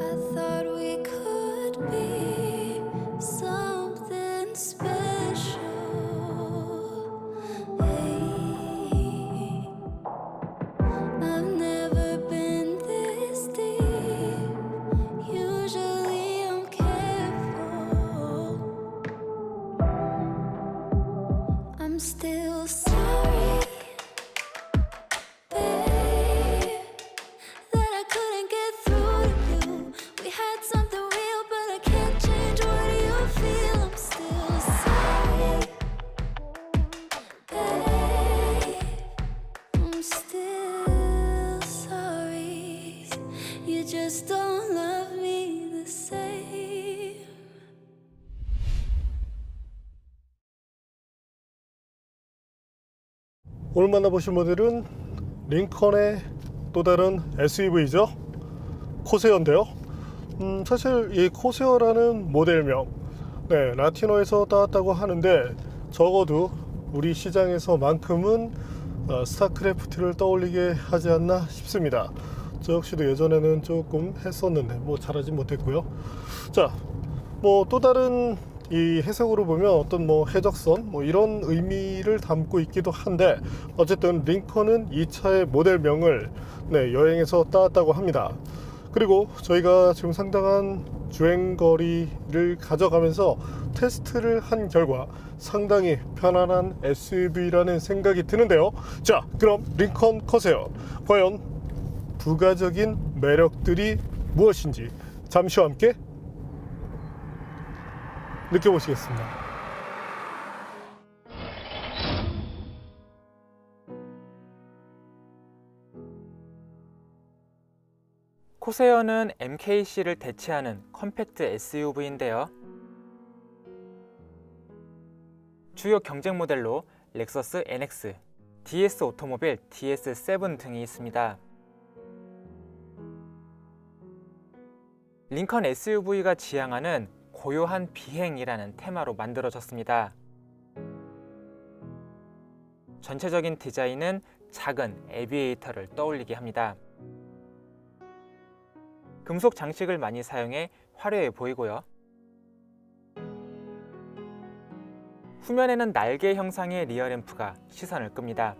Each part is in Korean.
I thought we could be something 오늘 만나보실 모델은 링컨의 또 다른 SUV죠. 코세어인데요. 음, 사실 이 코세어라는 모델명, 네, 라티노에서 따왔다고 하는데 적어도 우리 시장에서만큼은 어, 스타크래프트를 떠올리게 하지 않나 싶습니다. 저 역시도 예전에는 조금 했었는데 뭐 잘하지 못했고요. 자, 뭐 또 다른 이 해석으로 보면 어떤 뭐 해적선 뭐 이런 의미를 담고 있기도 한데 어쨌든 링컨은 이 차의 모델명을 네, 여행에서 따왔다고 합니다. 그리고 저희가 지금 상당한 주행 거리를 가져가면서 테스트를 한 결과 상당히 편안한 SUV라는 생각이 드는데요. 자, 그럼 링컨 커세요. 과연 부가적인 매력들이 무엇인지 잠시 후 함께 느껴보시겠습니다. 코세어는 MKC를 대체하는 컴팩트 SUV인데요. 주요 경쟁 모델로 렉서스 NX, DS 오토모빌 DS7 등이 있습니다. 링컨 SUV가 지향하는 고요한 비행이라는 테마로 만들어졌습니다. 전체적인 디자인은 작은 에비에이터를 떠올리게 합니다. 금속 장식을 많이 사용해 화려해 보이고요. 후면에는 날개 형상의 리어램프가 시선을 끕니다.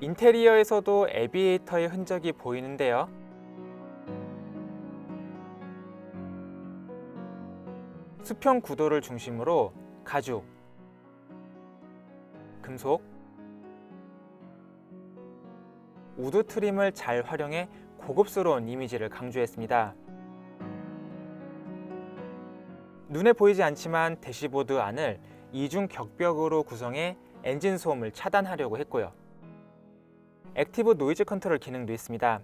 인테리어에서도 에비에이터의 흔적이 보이는데요. 수평 구도를 중심으로 가죽, 금속, 우드 트림을 잘 활용해 고급스러운 이미지를 강조했습니다. 눈에 보이지 않지만 대시보드 안을 이중 격벽으로 구성해 엔진 소음을 차단하려고 했고요. 액티브 노이즈 컨트롤 기능도 있습니다.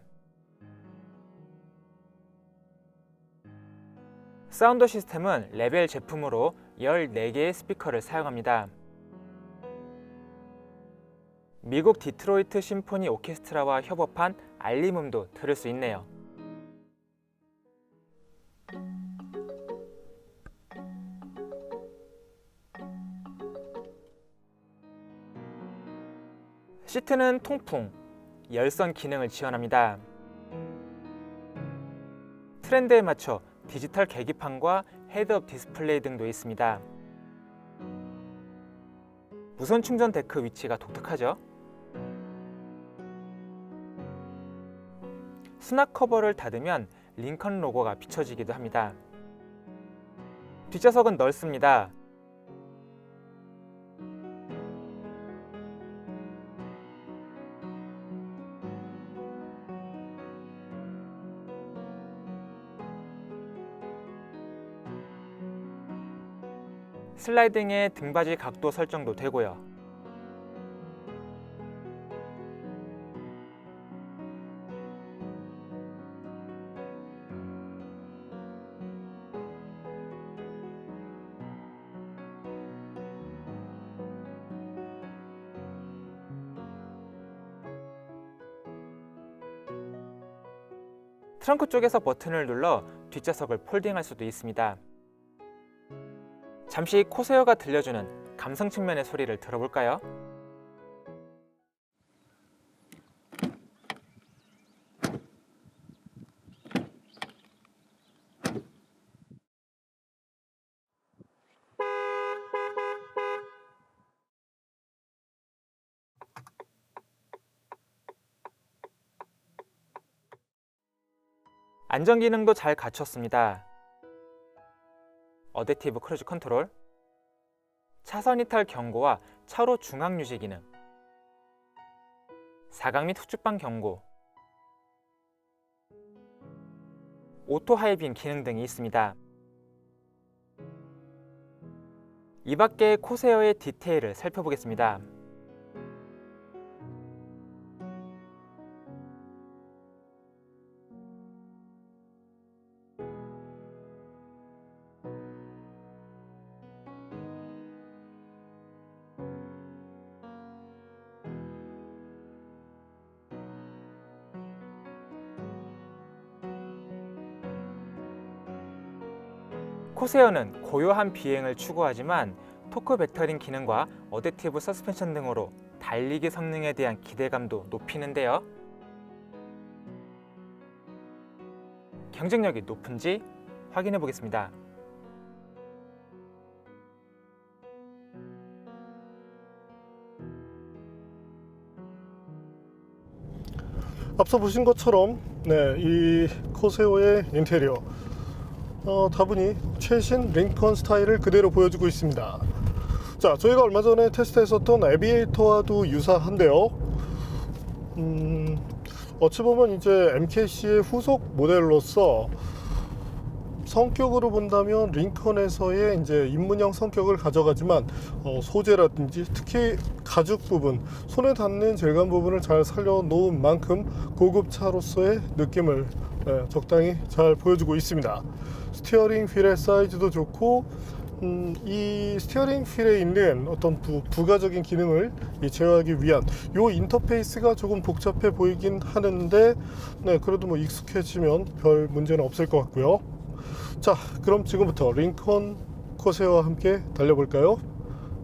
사운드 시스템은 레벨 제품으로 14개의 스피커를 사용합니다. 미국 디트로이트 심포니 오케스트라와 협업한 알림음도 들을 수 있네요. 시트는 통풍, 열선 기능을 지원합니다. 트렌드에 맞춰 디지털 계기판과 헤드업 디스플레이 등도 있습니다. 무선 충전 데크 위치가 독특하죠? 수납 커버를 닫으면 링컨 로고가 비춰지기도 합니다. 뒷좌석은 넓습니다. 슬라이딩의 등받이 각도 설정도 되고요. 트렁크 쪽에서 버튼을 눌러 뒷좌석을 폴딩할 수도 있습니다. 잠시 코세어가 들려주는 감성 측면의 소리를 들어볼까요? 안전 기능도 잘 갖췄습니다. 어댑티브 크루즈 컨트롤, 차선 이탈 경고와 차로 중앙 유지 기능, 사각 및 후측방 경고, 오토 하이빔 기능 등이 있습니다. 이 밖에 코세어의 디테일을 살펴보겠습니다. 코세어는 고요한 비행을 추구하지만 토크 배터링 기능과 어댑티브 서스펜션 등으로 달리기 성능에 대한 기대감도 높이는데요. 경쟁력이 높은지 확인해 보겠습니다. 앞서 보신 것처럼 네, 이 코세오의 인테리어 어, 다분히 최신 링컨 스타일을 그대로 보여주고 있습니다. 자, 저희가 얼마 전에 테스트했었던 에비에이터와도 유사한데요. 음, 어찌 보면 이제 MKC의 후속 모델로서 성격으로 본다면 링컨에서의 이제 입문형 성격을 가져가지만 어, 소재라든지 특히 가죽 부분, 손에 닿는 질감 부분을 잘 살려놓은 만큼 고급차로서의 느낌을 네, 적당히 잘 보여주고 있습니다. 스티어링 휠의 사이즈도 좋고 음, 이 스티어링 휠에 있는 어떤 부, 부가적인 기능을 이 제어하기 위한 요 인터페이스가 조금 복잡해 보이긴 하는데 네 그래도 뭐 익숙해지면 별 문제는 없을 것 같고요. 자, 그럼 지금부터 링컨 코세와 함께 달려볼까요?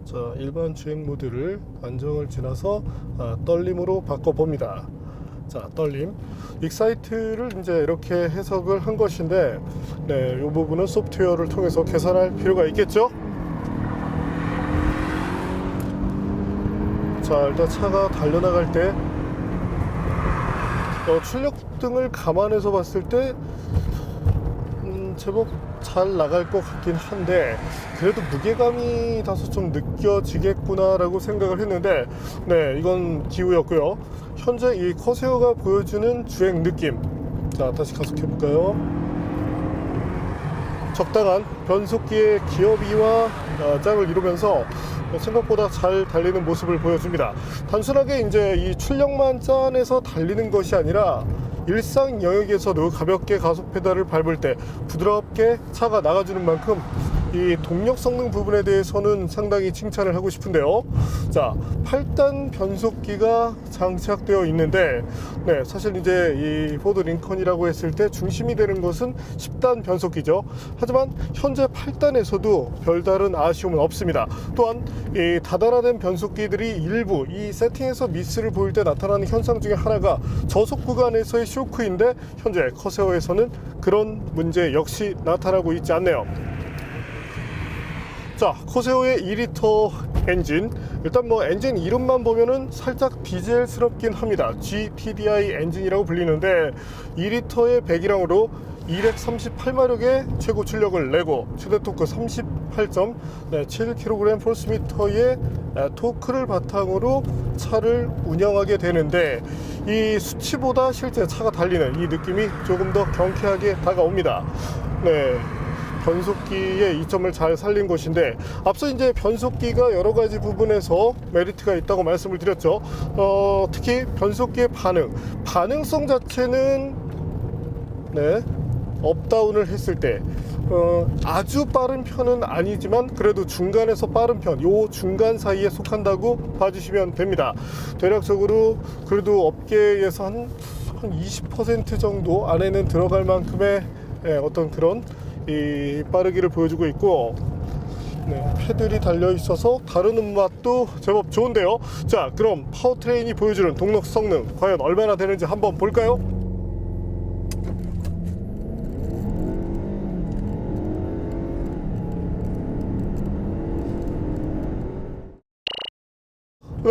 자, 일반 주행 모드를 안정을 지나서 아, 떨림으로 바꿔봅니다. 자, 떨림. 익사이트를 이제 이렇게 해석을 한 것인데, 네, 이 부분은 소프트웨어를 통해서 계산할 필요가 있겠죠? 자, 일단 차가 달려나갈 때, 어, 출력 등을 감안해서 봤을 때, 음, 제법 잘 나갈 것 같긴 한데 그래도 무게감이 다소 좀 느껴지겠구나라고 생각을 했는데 네 이건 기우였고요. 현재 이 커세어가 보여주는 주행 느낌. 자 다시 가속해 볼까요? 적당한 변속기의 기어비와 어, 짝을 이루면서 생각보다 잘 달리는 모습을 보여줍니다. 단순하게 이제 이 출력만 짠해서 달리는 것이 아니라 일상 영역에서도 가볍게 가속 페달을 밟을 때 부드럽게 차가 나가주는 만큼 이 동력 성능 부분에 대해서는 상당히 칭찬을 하고 싶은데요. 자, 8단 변속기가 장착되어 있는데, 네, 사실 이제 이 포드 링컨이라고 했을 때 중심이 되는 것은 10단 변속기죠. 하지만 현재 8단에서도 별다른 아쉬움은 없습니다. 또한 이 다단화된 변속기들이 일부 이 세팅에서 미스를 보일 때 나타나는 현상 중에 하나가 저속 구간에서의 쇼크인데 현재 커세어에서는 그런 문제 역시 나타나고 있지 않네요. 자, 코세오의 2리터 엔진. 일단 뭐 엔진 이름만 보면은 살짝 디젤스럽긴 합니다. GTDI 엔진이라고 불리는데 2리터의 배기량으로 238마력의 최고 출력을 내고 최대 토크 38.7kg 포스미터의 토크를 바탕으로 차를 운영하게 되는데 이 수치보다 실제 차가 달리는 이 느낌이 조금 더 경쾌하게 다가옵니다. 네. 변속기의 이점을 잘 살린 것인데 앞서 이제 변속기가 여러 가지 부분에서 메리트가 있다고 말씀을 드렸죠. 어, 특히 변속기의 반응, 반응성 자체는 네 업다운을 했을 때 어, 아주 빠른 편은 아니지만 그래도 중간에서 빠른 편, 요 중간 사이에 속한다고 봐주시면 됩니다. 대략적으로 그래도 업계에서 한, 한 20% 정도 안에는 들어갈 만큼의 예, 어떤 그런 이 빠르기를 보여주고 있고 네, 패들이 달려 있어서 다루는 맛도 제법 좋은데요. 자, 그럼 파워트레인이 보여주는 동력 성능 과연 얼마나 되는지 한번 볼까요?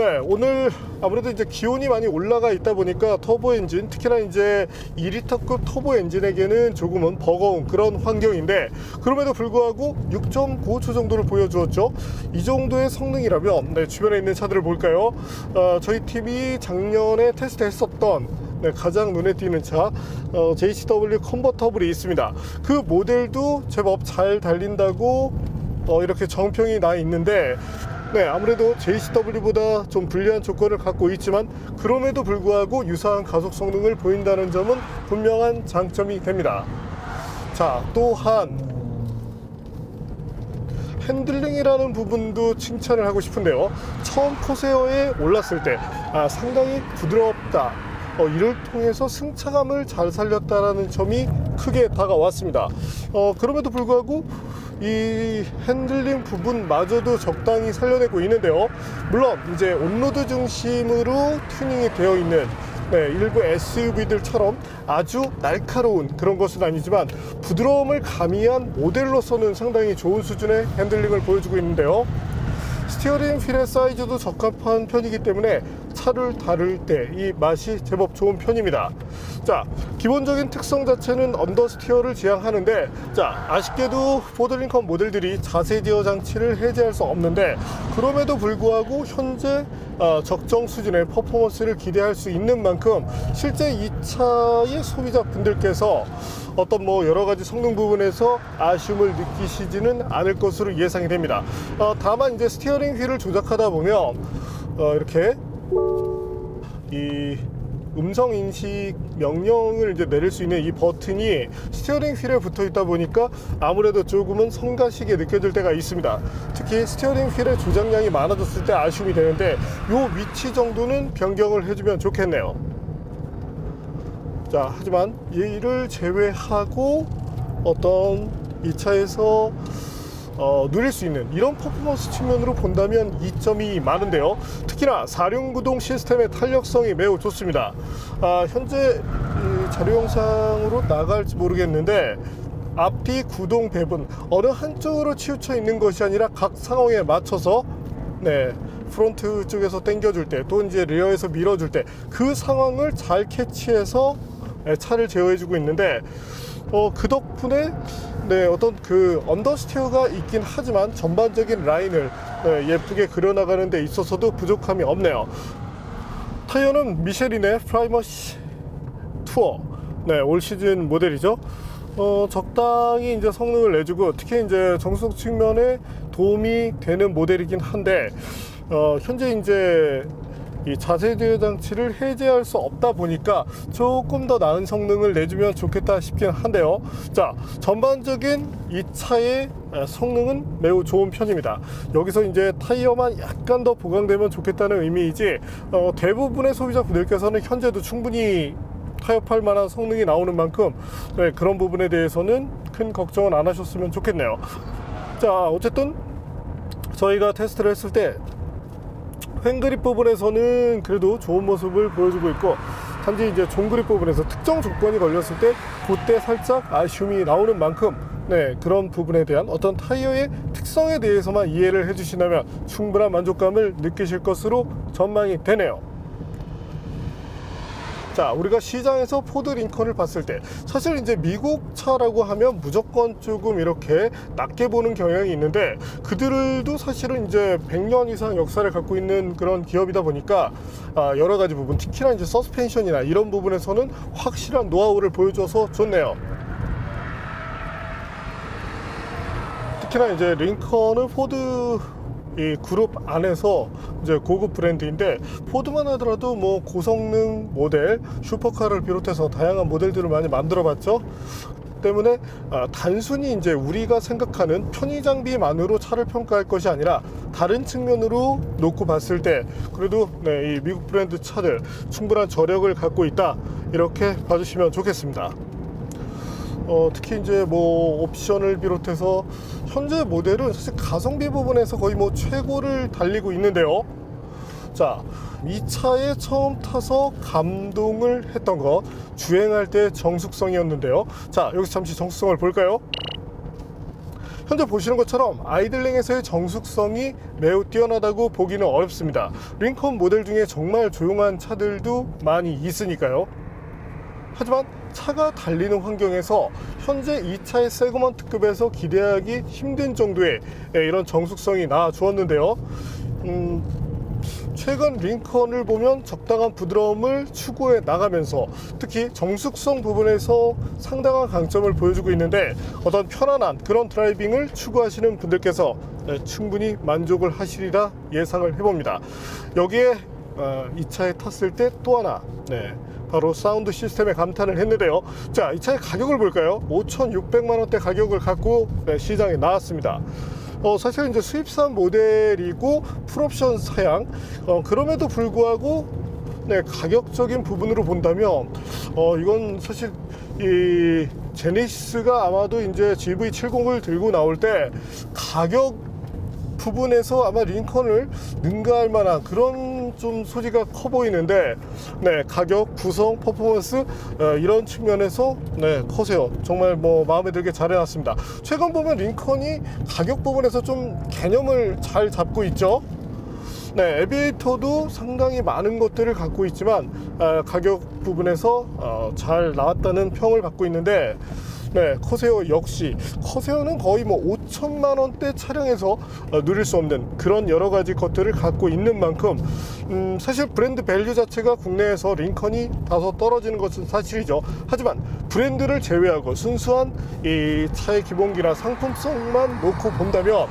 네, 오늘 아무래도 이제 기온이 많이 올라가 있다 보니까 터보 엔진, 특히나 이제 2리터급 터보 엔진에게는 조금은 버거운 그런 환경인데 그럼에도 불구하고 6.95초 정도를 보여주었죠. 이 정도의 성능이라면 네, 주변에 있는 차들을 볼까요? 어, 저희 팀이 작년에 테스트했었던 네, 가장 눈에 띄는 차 어, JCW 컨버터블이 있습니다. 그 모델도 제법 잘 달린다고 어, 이렇게 정평이 나 있는데 네, 아무래도 JCW보다 좀 불리한 조건을 갖고 있지만 그럼에도 불구하고 유사한 가속 성능을 보인다는 점은 분명한 장점이 됩니다. 자, 또한 핸들링이라는 부분도 칭찬을 하고 싶은데요. 처음 코세어에 올랐을 때 아, 상당히 부드럽다. 어, 이를 통해서 승차감을 잘 살렸다라는 점이 크게 다가왔습니다. 어, 그럼에도 불구하고 이 핸들링 부분마저도 적당히 살려내고 있는데요. 물론 이제 온로드 중심으로 튜닝이 되어 있는 네, 일부 SUV들처럼 아주 날카로운 그런 것은 아니지만 부드러움을 가미한 모델로서는 상당히 좋은 수준의 핸들링을 보여주고 있는데요. 스티어링 휠의 사이즈도 적합한 편이기 때문에 차를 다룰 때 이 맛이 제법 좋은 편입니다. 자, 기본적인 특성 자체는 언더스티어를 지향하는데, 자, 아쉽게도 포드링컨 모델들이 자세 제어 장치를 해제할 수 없는데, 그럼에도 불구하고 현재 어, 적정 수준의 퍼포먼스를 기대할 수 있는 만큼 실제 이 차의 소비자분들께서 어떤 뭐 여러 가지 성능 부분에서 아쉬움을 느끼시지는 않을 것으로 예상이 됩니다. 어, 다만 이제 스티어링 휠을 조작하다 보면 어, 이렇게 이 음성 인식 명령을 이제 내릴 수 있는 이 버튼이 스티어링 휠에 붙어 있다 보니까 아무래도 조금은 성가시게 느껴질 때가 있습니다. 특히 스티어링 휠의 조작량이 많아졌을 때 아쉬움이 되는데 요 위치 정도는 변경을 해주면 좋겠네요. 자, 하지만 이를 제외하고 어떤 이 차에서 어, 누릴 수 있는 이런 퍼포먼스 측면으로 본다면 이점이 많은데요. 특히나 사륜구동 시스템의 탄력성이 매우 좋습니다. 아, 현재 이 자료 영상으로 나갈지 모르겠는데 앞뒤 구동 배분 어느 한쪽으로 치우쳐 있는 것이 아니라 각 상황에 맞춰서 네 프론트 쪽에서 당겨줄 때 또 이제 리어에서 밀어줄 때 그 상황을 잘 캐치해서 네, 차를 제어해주고 있는데 어, 그 덕분에 네, 어떤 그 언더스티어가 있긴 하지만 전반적인 라인을 네, 예쁘게 그려나가는 데 있어서도 부족함이 없네요. 타이어는 미쉐린의 프라이머시 투어 네, 올 시즌 모델이죠. 어, 적당히 이제 성능을 내주고 특히 이제 정속 측면에 도움이 되는 모델이긴 한데 어, 현재 이제 이 자세 제어 장치를 해제할 수 없다 보니까 조금 더 나은 성능을 내주면 좋겠다 싶긴 한데요. 자, 전반적인 이 차의 성능은 매우 좋은 편입니다. 여기서 이제 타이어만 약간 더 보강되면 좋겠다는 의미이지 어, 대부분의 소비자분들께서는 현재도 충분히 타협할 만한 성능이 나오는 만큼 네, 그런 부분에 대해서는 큰 걱정은 안 하셨으면 좋겠네요. 자, 어쨌든 저희가 테스트를 했을 때 횡그립 부분에서는 그래도 좋은 모습을 보여주고 있고 단지 이제 종그립 부분에서 특정 조건이 걸렸을 때 그때 살짝 아쉬움이 나오는 만큼 네 그런 부분에 대한 어떤 타이어의 특성에 대해서만 이해를 해주신다면 충분한 만족감을 느끼실 것으로 전망이 되네요. 자, 우리가 시장에서 포드 링컨을 봤을 때 사실 이제 미국 차라고 하면 무조건 조금 이렇게 낮게 보는 경향이 있는데 그들도 사실은 이제 100년 이상 역사를 갖고 있는 그런 기업이다 보니까 아, 여러 가지 부분 특히나 이제 서스펜션이나 이런 부분에서는 확실한 노하우를 보여줘서 좋네요. 특히나 이제 링컨은 포드 이 그룹 안에서 이제 고급 브랜드인데 포드만 하더라도 뭐 고성능 모델 슈퍼카를 비롯해서 다양한 모델들을 많이 만들어 봤죠. 때문에 아, 단순히 이제 우리가 생각하는 편의 장비만으로 차를 평가할 것이 아니라 다른 측면으로 놓고 봤을 때 그래도 네, 이 미국 브랜드 차들 충분한 저력을 갖고 있다 이렇게 봐주시면 좋겠습니다. 어, 특히 이제 뭐 옵션을 비롯해서 현재 모델은 사실 가성비 부분에서 거의 뭐 최고를 달리고 있는데요. 자, 이 차에 처음 타서 감동을 했던 것 주행할 때 정숙성이었는데요. 자, 여기서 잠시 정숙성을 볼까요? 현재 보시는 것처럼 아이들링에서의 정숙성이 매우 뛰어나다고 보기는 어렵습니다. 링컨 모델 중에 정말 조용한 차들도 많이 있으니까요. 하지만 차가 달리는 환경에서 현재 이 차의 세그먼트급에서 기대하기 힘든 정도의 예, 이런 정숙성이 나주었는데요. 음, 최근 링컨을 보면 적당한 부드러움을 추구해 나가면서 특히 정숙성 부분에서 상당한 강점을 보여주고 있는데 어떤 편안한 그런 드라이빙을 추구하시는 분들께서 네, 충분히 만족을 하시리라 예상을 해봅니다. 여기에 어, 이 차에 탔을 때 또 하나 네, 바로 사운드 시스템에 감탄을 했는데요. 자, 이 차의 가격을 볼까요? 5,600만 원대 가격을 갖고 네, 시장에 나왔습니다. 어, 사실 이제 수입산 모델이고 풀옵션 사양 어, 그럼에도 불구하고 네, 가격적인 부분으로 본다면 어, 이건 사실 이 제네시스가 아마도 이제 GV70을 들고 나올 때 가격 부분에서 아마 링컨을 능가할 만한 그런 좀 소지가 커 보이는데 네 가격 구성 퍼포먼스 어, 이런 측면에서 네 커세요. 정말 뭐 마음에 들게 잘 해놨습니다. 최근 보면 링컨이 가격 부분에서 좀 개념을 잘 잡고 있죠? 네, 에비에이터도 상당히 많은 것들을 갖고 있지만 어, 가격 부분에서 어, 잘 나왔다는 평을 받고 있는데 네, 커세어 역시 커세어는 거의 뭐 5천만 원대 차량에서 어, 누릴 수 없는 그런 여러 가지 것들을 갖고 있는 만큼 음, 사실 브랜드 밸류 자체가 국내에서 링컨이 다소 떨어지는 것은 사실이죠. 하지만 브랜드를 제외하고 순수한 이 차의 기본기나 상품성만 놓고 본다면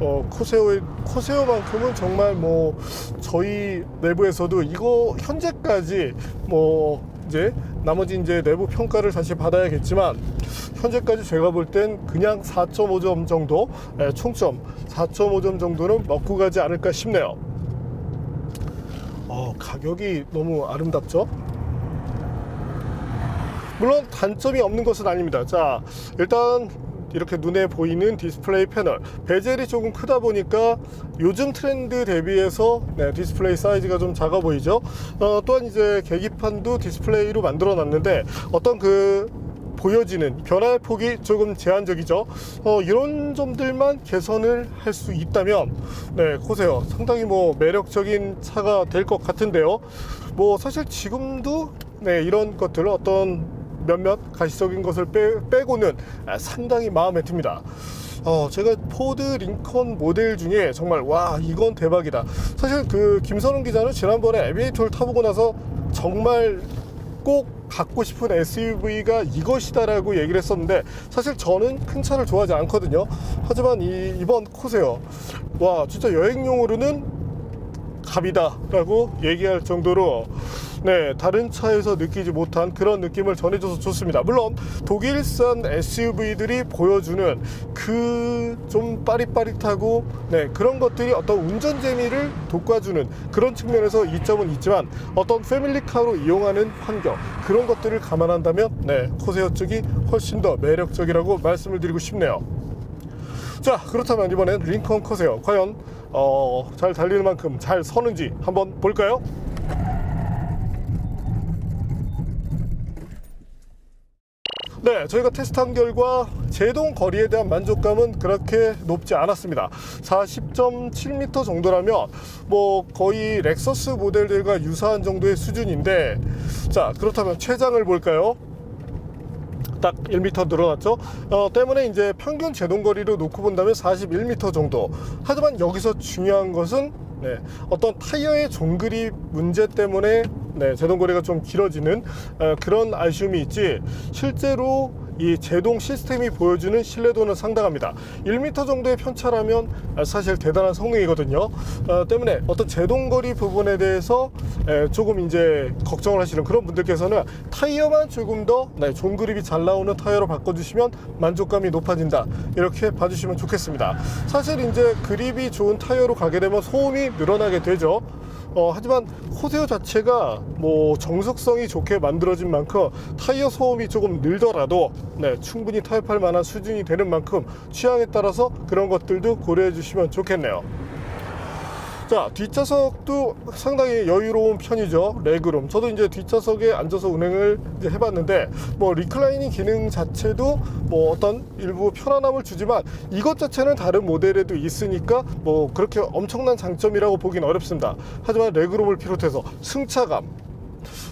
어, 코세오의 코세오만큼은 정말 뭐 저희 내부에서도 이거 현재까지 뭐 이제 나머지 이제 내부 평가를 다시 받아야겠지만 현재까지 제가 볼 땐 그냥 4.5점 정도 예, 총점 4.5점 정도는 먹고 가지 않을까 싶네요. 어, 가격이 너무 아름답죠? 물론 단점이 없는 것은 아닙니다. 자, 일단 이렇게 눈에 보이는 디스플레이 패널. 베젤이 조금 크다 보니까 요즘 트렌드 대비해서 네, 디스플레이 사이즈가 좀 작아 보이죠? 어, 또한 이제 계기판도 디스플레이로 만들어 놨는데 어떤 그 보여지는 변화의 폭이 조금 제한적이죠? 어, 이런 점들만 개선을 할 수 있다면 네 보세요. 상당히 뭐 매력적인 차가 될 것 같은데요. 뭐 사실 지금도 네 이런 것들 어떤 몇몇 가시적인 것을 빼, 고는 상당히 마음에 듭니다. 어, 제가 포드 링컨 모델 중에 정말 와 이건 대박이다. 사실 그 김선웅 기자는 지난번에 에비에이터를 타보고 나서 정말 꼭 갖고 싶은 SUV가 이것이다라고 얘기를 했었는데 사실 저는 큰 차를 좋아하지 않거든요. 하지만 이, 이번 코세요. 와 진짜 여행용으로는 갑이다라고 얘기할 정도로 네 다른 차에서 느끼지 못한 그런 느낌을 전해줘서 좋습니다. 물론 독일산 SUV들이 보여주는 그 좀 빠릿빠릿하고 네 그런 것들이 어떤 운전 재미를 돋궈주는 그런 측면에서 이점은 있지만 어떤 패밀리카로 이용하는 환경 그런 것들을 감안한다면 네 코세어 쪽이 훨씬 더 매력적이라고 말씀을 드리고 싶네요. 자 그렇다면 이번엔 링컨 커세요 과연 어, 잘 달리는 만큼 잘 서는지 한번 볼까요? 네, 저희가 테스트한 결과 제동 거리에 대한 만족감은 그렇게 높지 않았습니다. 40.7m 정도라면 뭐 거의 렉서스 모델들과 유사한 정도의 수준인데 자 그렇다면 최장을 볼까요? 딱 1m 늘어났죠. 어, 때문에 이제 평균 제동 거리로 놓고 본다면 41m 정도. 하지만 여기서 중요한 것은 네, 어떤 타이어의 종그리 문제 때문에 네, 제동 거리가 좀 길어지는 어, 그런 아쉬움이 있지 실제로 이 제동 시스템이 보여주는 신뢰도는 상당합니다. 1m 정도의 편차라면 사실 대단한 성능이거든요. 어, 때문에 어떤 제동 거리 부분에 대해서 에, 조금 이제 걱정을 하시는 그런 분들께서는 타이어만 조금 더 네, 존 그립이 잘 나오는 타이어로 바꿔주시면 만족감이 높아진다. 이렇게 봐주시면 좋겠습니다. 사실 이제 그립이 좋은 타이어로 가게 되면 소음이 늘어나게 되죠. 어, 하지만 코세오 자체가 뭐 정석성이 좋게 만들어진 만큼 타이어 소음이 조금 늘더라도 네, 충분히 타협할 만한 수준이 되는 만큼 취향에 따라서 그런 것들도 고려해 주시면 좋겠네요. 자 뒷좌석도 상당히 여유로운 편이죠. 레그룸. 저도 이제 뒷좌석에 앉아서 운행을 이제 해봤는데 뭐 리클라이닝 기능 자체도 뭐 어떤 일부 편안함을 주지만 이것 자체는 다른 모델에도 있으니까 뭐 그렇게 엄청난 장점이라고 보긴 어렵습니다. 하지만 레그룸을 비롯해서 승차감.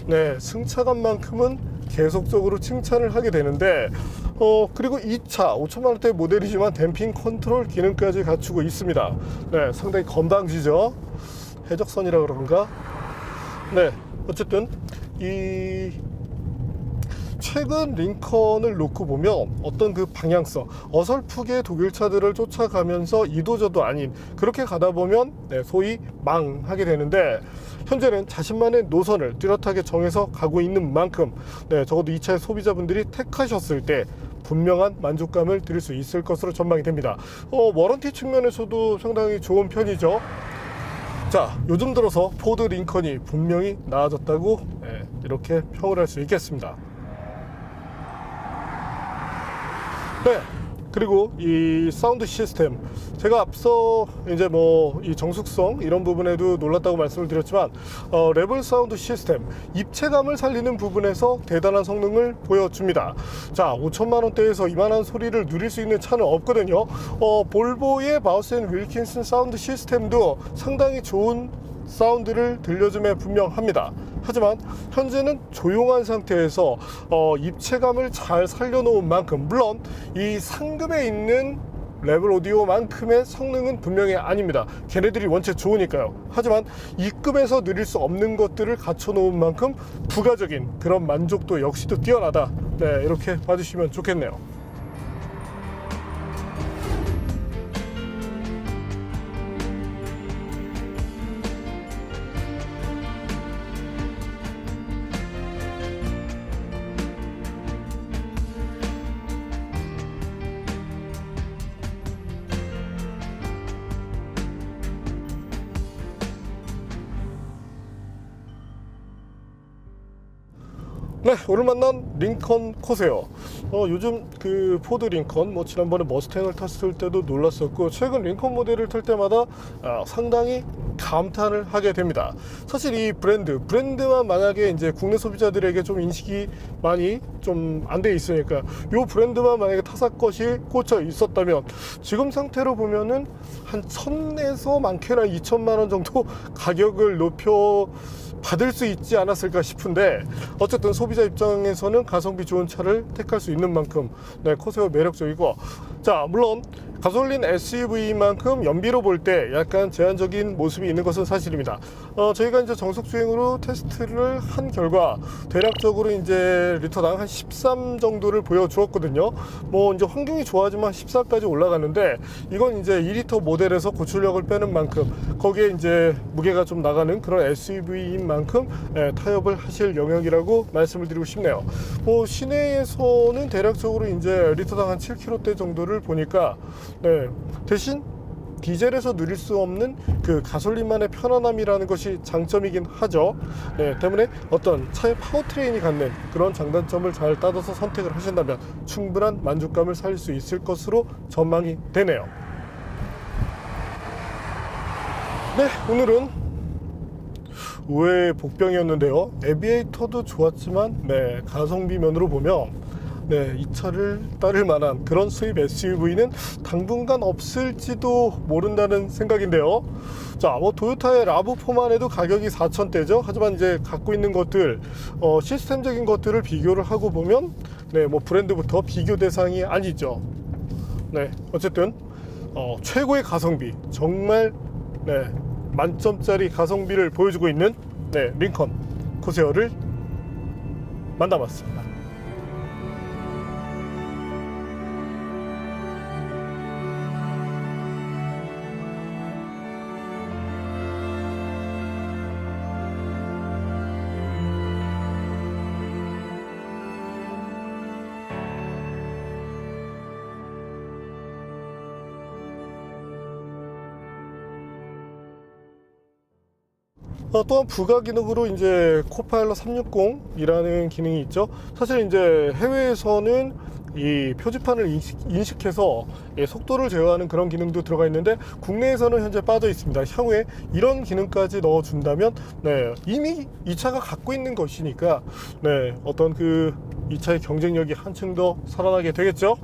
네 승차감만큼은 계속적으로 칭찬을 하게 되는데 어 그리고 이 차 5천만 원대 모델이지만 댐핑 컨트롤 기능까지 갖추고 있습니다. 네, 상당히 건방지죠. 해적선이라 그런가? 네, 어쨌든 이 최근 링컨을 놓고 보면 어떤 그 방향성 어설프게 독일 차들을 쫓아가면서 이도저도 아닌 그렇게 가다 보면 네, 소위 망하게 되는데 현재는 자신만의 노선을 뚜렷하게 정해서 가고 있는 만큼 네, 적어도 이 차의 소비자분들이 택하셨을 때 분명한 만족감을 드릴 수 있을 것으로 전망이 됩니다. 어, 워런티 측면에서도 상당히 좋은 편이죠. 자, 요즘 들어서 포드 링컨이 분명히 나아졌다고 네, 이렇게 평을 할 수 있겠습니다. 네. 그리고 이 사운드 시스템 제가 앞서 이제 뭐 이 정숙성 이런 부분에도 놀랐다고 말씀을 드렸지만 어, 레벨 사운드 시스템 입체감을 살리는 부분에서 대단한 성능을 보여줍니다. 자 5천만 원대에서 이만한 소리를 누릴 수 있는 차는 없거든요. 어, 볼보의 바우스 앤 윌킨슨 사운드 시스템도 상당히 좋은 사운드를 들려줌에 분명합니다. 하지만 현재는 조용한 상태에서 어, 입체감을 잘 살려놓은 만큼 물론 이 상급에 있는 레벨 오디오만큼의 성능은 분명히 아닙니다. 걔네들이 원체 좋으니까요. 하지만 이 급에서 누릴 수 없는 것들을 갖춰놓은 만큼 부가적인 그런 만족도 역시도 뛰어나다. 네, 이렇게 봐주시면 좋겠네요. 네, 오늘 만난 링컨 코세요. 어, 요즘 그 포드 링컨, 뭐 지난번에 머스탱을 탔을 때도 놀랐었고, 최근 링컨 모델을 탈 때마다 아, 상당히 감탄을 하게 됩니다. 사실 이 브랜드, 브랜드만 만약에 이제 국내 소비자들에게 좀 인식이 많이 좀 안 돼 있으니까, 요 브랜드만 만약에 타사 것이 꽂혀 있었다면, 지금 상태로 보면은 한 천에서 많게는 한 2천만 원 정도 가격을 높여 받을 수 있지 않았을까 싶은데 어쨌든 소비자 입장에서는 가성비 좋은 차를 택할 수 있는 만큼 네, 코세오 매력적이고 자 물론 가솔린 SUV만큼 연비로 볼 때 약간 제한적인 모습이 있는 것은 사실입니다. 어, 저희가 이제 정석 주행으로 테스트를 한 결과 대략적으로 이제 리터당 한 13 정도를 보여주었거든요. 뭐 이제 환경이 좋아지면 14까지 올라가는데 이건 이제 2리터 모델에서 고출력을 빼는 만큼 거기에 이제 무게가 좀 나가는 그런 SUV인 만큼 예, 타협을 하실 영역이라고 말씀을 드리고 싶네요. 뭐 시내에서는 대략적으로 이제 리터당 한 7km대 정도를 보니까 네, 대신 디젤에서 누릴 수 없는 그 가솔린만의 편안함이라는 것이 장점이긴 하죠. 네, 때문에 어떤 차의 파워트레인이 갖는 그런 장단점을 잘 따져서 선택을 하신다면 충분한 만족감을 살릴 수 있을 것으로 전망이 되네요. 네, 오늘은 의외의 복병이었는데요. 에비에이터도 좋았지만, 네, 가성비 면으로 보면, 네, 이 차를 따를 만한 그런 수입 SUV는 당분간 없을지도 모른다는 생각인데요. 자, 뭐 도요타의 라브4만 해도 가격이 4천대죠. 하지만 이제 갖고 있는 것들, 어, 시스템적인 것들을 비교를 하고 보면, 네, 뭐 브랜드부터 비교 대상이 아니죠. 네, 어쨌든 어, 최고의 가성비, 정말 네, 만점짜리 가성비를 보여주고 있는 네, 링컨 코세어를 만나봤습니다. 어, 또한 부가 기능으로 이제 코파일럿 360이라는 기능이 있죠. 사실 이제 해외에서는 이 표지판을 인식, 해서 속도를 제어하는 그런 기능도 들어가 있는데 국내에서는 현재 빠져 있습니다. 향후에 이런 기능까지 넣어준다면 네, 이미 이 차가 갖고 있는 것이니까 네, 어떤 그 이 차의 경쟁력이 한층 더 살아나게 되겠죠.